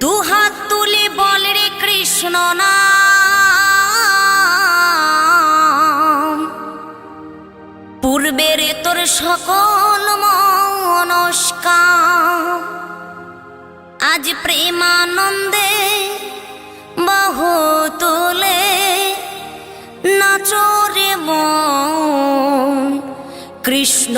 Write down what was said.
দুহাত তুলে বল রে কৃষ্ণ না পূর্বের তোর সকল মনস্কার আজ প্রেমানন্দে বহু তুলে নাচরে মন। কৃষ্ণ